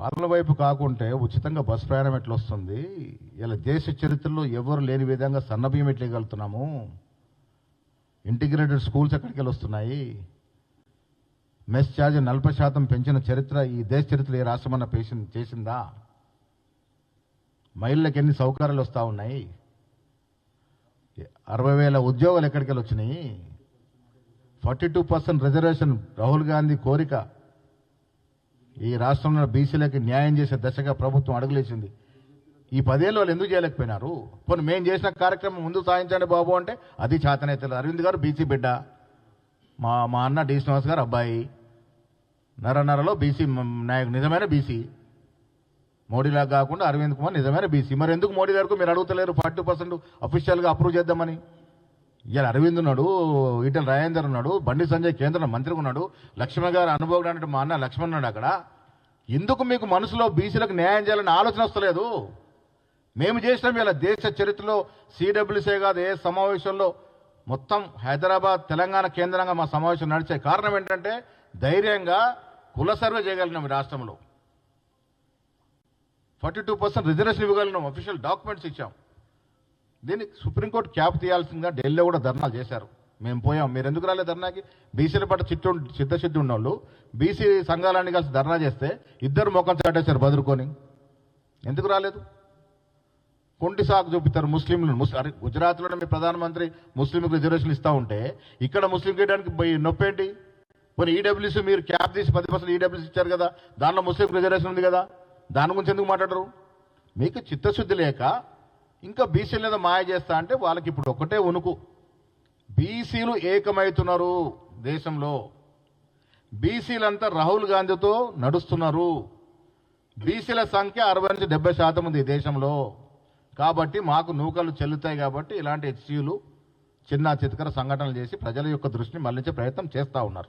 పాలన వైపు కాకుంటే ఉచితంగా బస్ ప్రయాణం ఎట్లా వస్తుంది ఇలా దేశ చరిత్రలో ఎవరు లేని విధంగా సన్నబియ్యం ఎట్లా ఇంటిగ్రేటెడ్ స్కూల్స్ ఎక్కడికి వస్తున్నాయి మెస్ ఛార్జ్ నలభై శాతం పెంచిన చరిత్ర ఈ దేశ చరిత్ర ఏ రాష్ట్రమన్న పేసి చేసిందా? మహిళలకు ఎన్ని సౌకర్యాలు వస్తూ ఉన్నాయి? అరవై వేల ఉద్యోగాలు ఎక్కడికి వెళ్ళి వచ్చినాయి forty two percent reservation Rahul Gandhi కోరిక ఈ రాష్ట్రంలో బీసీలకి న్యాయం చేసే దశగా ప్రభుత్వం అడుగులేసింది. ఈ పదేళ్ళు వాళ్ళు ఎందుకు చేయలేకపోయినారు? పోనీ మేము చేసిన కార్యక్రమం ముందు సాధించండి బాబు అంటే అది చేతనైతే అరవింద్ గారు బీసీ బిడ్డ. మా మా అన్న డి శ్రీనివాస్ గారు అబ్బాయి. నరనరలో బీసీ నాయకు నిజమైన బీసీ. మోడీలా కాకుండా అరవింద్ కుమార్ నిజమైన బీసీ. మరి ఎందుకు మోడీ గారికి మీరు అడుగుతలేరు? ఫార్టీ పర్సెంట్ అఫీషియల్గా అప్రూవ్ చేద్దామని. ఇవాళ అరవింద్ ఉన్నాడు ఈటల రాజేందర్ ఉన్నాడు బండి సంజయ్ కేంద్ర మంత్రి ఉన్నాడు లక్ష్మణ్ గారు అనుభవం అంటే మా అన్న లక్ష్మణ్ ఉన్నాడు అక్కడ. ఎందుకు మీకు మనసులో బీసీలకు న్యాయం చేయాలని ఆలోచన వస్తలేదు? మేము చేసినాం ఇలా దేశ చరిత్రలో సిడబ్ల్యూసీ కాదు ఏ సమావేశంలో మొత్తం హైదరాబాద్ తెలంగాణ కేంద్రంగా మా సమావేశం నడిచే కారణం ఏంటంటే ధైర్యంగా కుల సర్వే చేయగలిగినాం ఈ రాష్ట్రంలో. ఫార్టీ టూ పర్సెంట్ రిజర్వేషన్ ఇవ్వగలిగినాం అఫీషియల్ డాక్యుమెంట్స్ ఇచ్చాం. దీన్ని సుప్రీంకోర్టు క్యాప్ తీయాల్సిందిగా ఢిల్లీలో కూడా ధర్నాలు చేశారు. మేము పోయాం. మీరు ఎందుకు రాలేదు ధర్నాకి? బీసీల పట్ల చిట్టు చిత్తశుద్ధి ఉన్నోళ్ళు. బీసీ సంఘాలన్నీ కలిసి ధర్నా చేస్తే ఇద్దరు మొక్కలు చాటేశారు బదురుకొని. ఎందుకు రాలేదు? కొంటి సాకు చూపిస్తారు ముస్లింలు. అరే గుజరాత్లోనే మీ ప్రధానమంత్రి ముస్లింకి రిజర్వేషన్ ఇస్తూ ఉంటే ఇక్కడ ముస్లిం కేయడానికి పోయి నొప్పేంటి? పోనీ ఈడబ్ల్యూసీ మీరు క్యాప్ తీసి పది పర్సెంట్ ఈడబ్ల్యూసీ ఇచ్చారు కదా దానిలో ముస్లిం రిజర్వేషన్ ఉంది కదా దాని గురించి ఎందుకు మాట్లాడరు? మీకు చిత్తశుద్ధి లేక ఇంకా బీసీల మీద మాయ చేస్తా అంటే వాళ్ళకి ఇప్పుడు ఒకటే ఉనుకు. బీసీలు ఏకమవుతున్నారు దేశంలో. బీసీలంతా రాహుల్ గాంధీతో నడుస్తున్నారు. బీసీల సంఖ్య అరవై నుంచి డెబ్బై శాతం ఉంది ఈ దేశంలో. కాబట్టి మాకు నూకలు చెల్లుతాయి కాబట్టి ఇలాంటి హెచ్సీలు చిన్న చితకర సంఘటనలు చేసి ప్రజల యొక్క దృష్టిని మళ్ళించే ప్రయత్నం చేస్తూ ఉన్నారు.